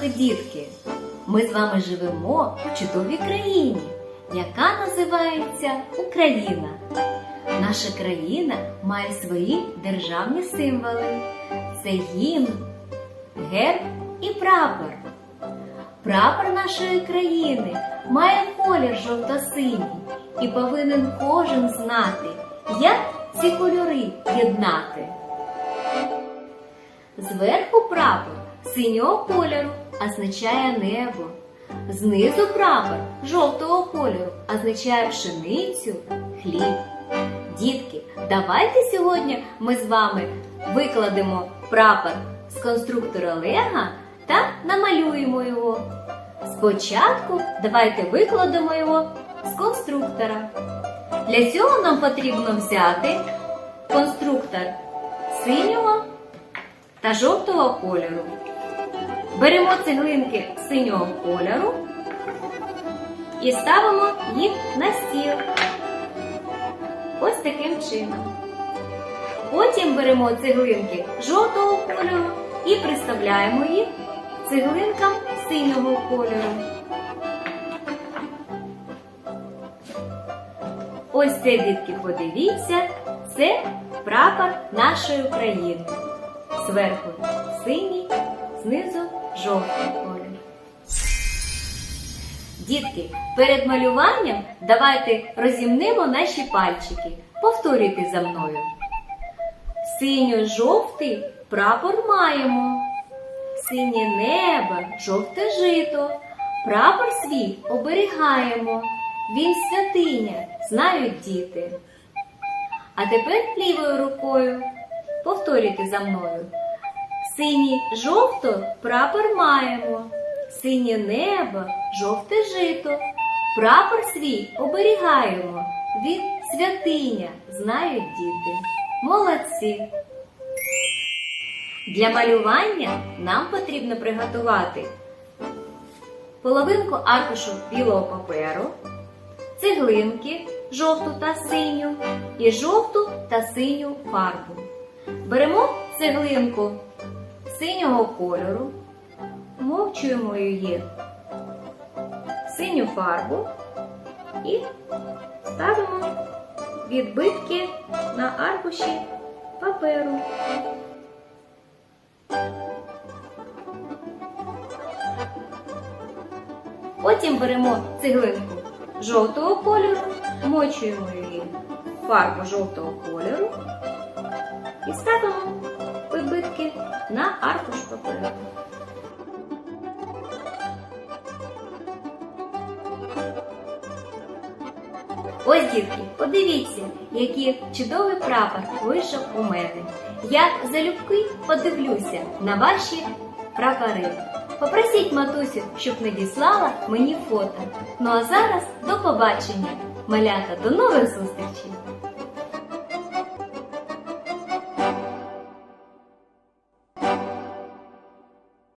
ранку, дітки! Ми з вами живемо в чудовій країні, яка називається Україна. Наша країна має свої державні символи: це гімн, герб і прапор. Прапор нашої країни має колір жовто-синій і повинен кожен знати, як ці кольори єднати. Зверху прапор синього кольору означає небо. Знизу прапор жовтого кольору означає пшеницю, хліб. Дітки, давайте сьогодні ми з вами викладемо прапор з конструктора Лего та намалюємо його. Спочатку давайте викладемо його з конструктора. Для цього нам потрібно взяти конструктор синього та жовтого кольору. Беремо цеглинки синього кольору і ставимо їх на стіл. Ось таким чином. Потім беремо цеглинки жовтого кольору і приставляємо їх цеглинкам синього кольору. Ось це, дітки, подивіться, це прапор нашої України. Зверху синій, знизу жовтий колір. Дітки, перед малюванням давайте розімнемо наші пальчики. Повторюйте за мною. Синьо-жовтий прапор маємо. Синє небо, жовте жито. Прапор свій оберігаємо. Він святиня, знають діти. А тепер лівою рукою повторюйте за мною. Синій жовто прапор маємо. Синє небо, жовте жито. Прапор свій оберігаємо. Він святиня, знають діти. Молодці! Для малювання нам потрібно приготувати половинку аркушу білого паперу, цеглинки жовту та синю і жовту та синю фарбу. Беремо цеглинку синього кольору, мовчуємо її синю фарбу і ставимо відбитки на аркуші паперу. Потім беремо цеглинку жовтого кольору, мочуємо її в фарбу жовтого кольору і ставимо на аркуш паперу. Ось, дітки, подивіться, який чудовий прапор вийшов у мене. Я залюбки подивлюся на ваші прапори. Попросіть матусю, щоб надіслала мені фото. Ну а зараз до побачення, малята, до нових зустрічей!